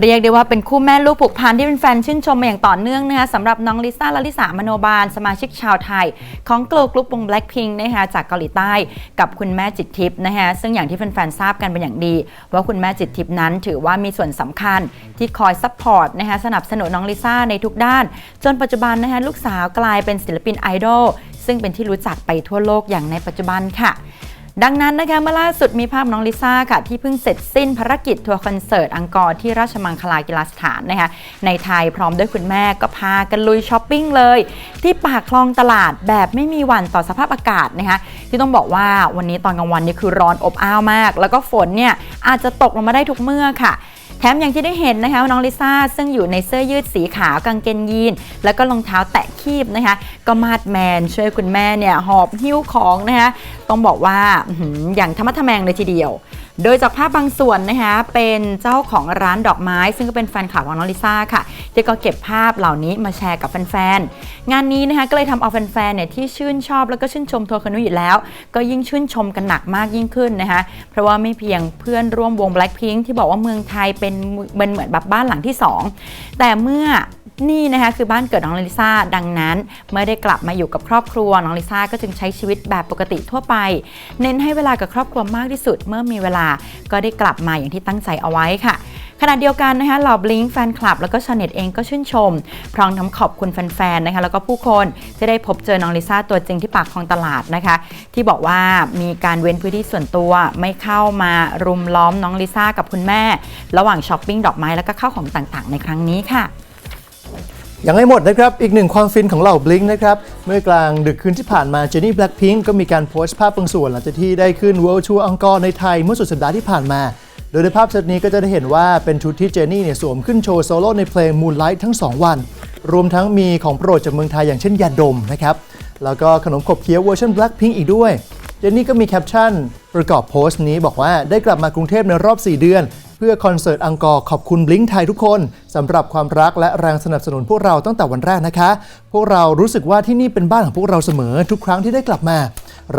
เรียกได้ว่าเป็นคู่แม่ลูกผูกพันที่เป็นแฟนชื่นชมมาอย่างต่อเนื่องนะคะสำหรับน้องลิซ่าและลิสามโนบาล สมาชิกชาวไทย ของกิร์ลกรุ๊ปวง Blackpink นะคะจากเกาหลีใต้ กับคุณแม่จิตทิพย์นะคะซึ่งอย่างที่แฟนๆทราบกันเป็นอย่างดี ว่าคุณแม่จิตทิพย์นั้น ถือว่ามีส่วนสำคัญที่คอยซัพพอร์ตนะคะสนับสนุนน้องลิซ่าในทุกด้าน จนปัจจุบันนะคะลูกสาวกลายเป็นศิลปินไอดอลซึ่งเป็นที่รู้จักไปทั่วโลกอย่างในปัจจุบันค่ะ ดังนั้นนะคะเมื่อล่าสุดมีภาพน้องลิซ่าค่ะ ที่เพิ่งเสร็จสิ้นภารกิจทัวร์คอนเสิร์ตอังกอร์ที่ราชมังคลากีฬาสถานนะคะในไทยพร้อมด้วยคุณแม่ก็พากันลุยช้อปปิ้งเลย ที่ปากคลองตลาดแบบไม่มีวันต่อสภาพอากาศนะคะที่ต้องบอกว่าวันนี้ตอนกลางวันนี่คือร้อนอบอ้าวมาก แล้วก็ฝนเนี่ยอาจจะตกลงมาได้ทุกเมื่อค่ะ ถมอย่างที่ได้เห็นนะคะน้องลิซ่าซึ่งอยู่ในเสื้อยืดสีขาวกางเกงยีน แล้วก็รองเท้าแตะคีบนะคะ ก็มาดแมนช่วยคุณแม่เนี่ยหอบหิ้วของนะคะต้องบอกว่าอย่างธรรมะทะแมงเลยทีเดียว โดยจากภาพบางส่วนนะคะเป็นเจ้าของร้านดอกไม้ ซึ่งก็เป็นแฟนคลับของน้องลิซ่าค่ะที่ก็เก็บภาพเหล่านี้มาแชร์กับแฟนๆ งานนี้นะคะก็เลยทำเอาแฟนๆเนี่ยที่ชื่นชอบแล้วก็ชื่นชมโทคานุอยู่แล้ว ก็ยิ่งชื่นชมกันหนักมากยิ่งขึ้นนะคะเพราะว่าไม่เพียงเพื่อนร่วมวง Blackpink ที่บอกว่าเมืองไทยเป็นเป็นเหมือนแบบบ้านหลังที่ 2 แต่เมื่อ นี่นะคะคือบ้านเกิดน้องลิซ่าดังนั้น เมื่อได้กลับมาอยู่กับครอบครัวน้องลิซ่าก็จึงใช้ชีวิตแบบปกติทั่วไป เน้นให้เวลากับครอบครัวมากที่สุด เมื่อมีเวลาก็ได้กลับมาอย่างที่ตั้งใจเอาไว้ค่ะขณะเดียวกันนะคะเหล่าบลิงแฟนคลับ แล้วก็ชาวเน็ตเองก็ชื่นชม พร้อมทั้งขอบคุณแฟนๆนะคะแล้วก็ผู้คนที่ได้พบเจอน้องลิซ่าตัวจริงที่ปากคลองตลาดนะคะ ที่บอกว่ามีการเว้นพื้นที่ส่วนตัวไม่เข้ามารุมล้อมน้องลิซ่ากับคุณแม่ ระหว่างช้อปปิ้งดอกไม้แล้วก็ข้าวของต่างๆ ในครั้งนี้ค่ะ ยังไม่หมดนะครับ อีกหนึ่งความฟินของเหล่าบลิงนะครับ เมื่อกลางดึกคืนที่ผ่านมาเจนนี่แบล็ k พิงก็มีการโพสต์ภาพบางส่วนหลังจากที่ได้ขึ้น World Tour อังกอร์ในไทยเมื่อสุดสัปดาห์ที่ผ่านมา โดยในภาพเซตนี้ก็จะได้เห็นว่าเป็นชุดที่เจนนี่เนี่ยสวมขึ้นโชว์โซโล่ในเพลง Moonlight ทั้ง 2 วัน รวมทั้งมีของโปรดจากเมืองไทยอย่างเช่นยาดมนะครับแล้วก็ขนมขบเคี้ยวเวอร์ชัน Blackpink อีกด้วยเจนนี่ก็มีแคปชั่นประกอบโพสต์นี้บอกว่าได้กลับมากรุงเทพในรอบ 4 เดือน พื่อคอนเสิร์ตอังกอร์ขอบคุณบลิงไทยทุกคนสำหรับความรักและแรงสนับสนุนพวกเราตั้งแต่วันแรกนะคะ พวกเรารู้สึกว่าที่นี่เป็นบ้านของพวกเราเสมอทุกครั้งที่ได้กลับมา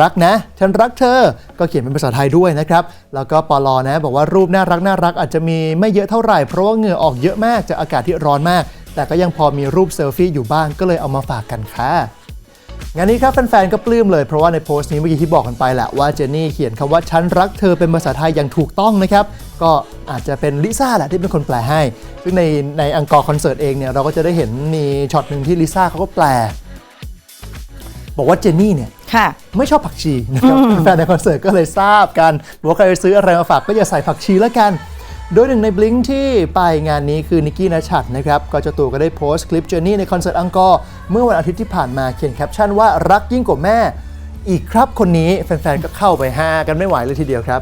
รักนะ ฉันรักเธอ ก็เขียนเป็นภาษาไทยด้วยนะครับ แล้วก็ปลอนะ บอกว่ารูปน่ารักน่ารักอาจจะมีไม่เยอะเท่าไหร่เพราะว่าเหงื่อออกเยอะมากจากอากาศที่ร้อนมาก แต่ก็ยังพอมีรูปเซลฟี่อยู่บ้างก็เลยเอามาฝากกันค่ะงานนี้ครับแฟนๆ ก็ปลื้มเลยเพราะว่าในโพสต์นี้เมื่อกี้ที่บอกกันไปแหละว่าเจนนี่เขียนคำว่าฉันรักเธอเป็นภาษาไทยอย่างถูกต้องนะครับ ก็อาจจะเป็นลิซ่าแหละที่เป็นคนแปลให้ ซึ่งในในอังกอร์คอนเสิร์ตเองเนี่ยเราก็จะได้เห็นมีช็อตหนึ่งที่ลิซ่าเขาก็แปล บอกว่าเจนนี่เนี่ยค่ะไม่ชอบผักชีนะครับแฟนในคอนเสิร์ตก็เลยทราบกันบอกว่าใครซื้ออะไรมาฝากก็อย่าใส่ผักชีแล้วกัน โดยหนึ่งในบลิงที่ไปงานนี้คือนิกกี้นัชัดนะครับ ก็เจ้าตัวก็ได้โพสต์คลิปเจอร์นี่ในคอนเสิร์ตอังกอร์เมื่อวันอาทิตย์ที่ผ่านมาเขียนแคปชั่นว่ารักยิ่งกว่าแม่ อีกครับคนนี้แฟนๆก็เข้าไปฮากันไม่ไหวเลยทีเดียวครับ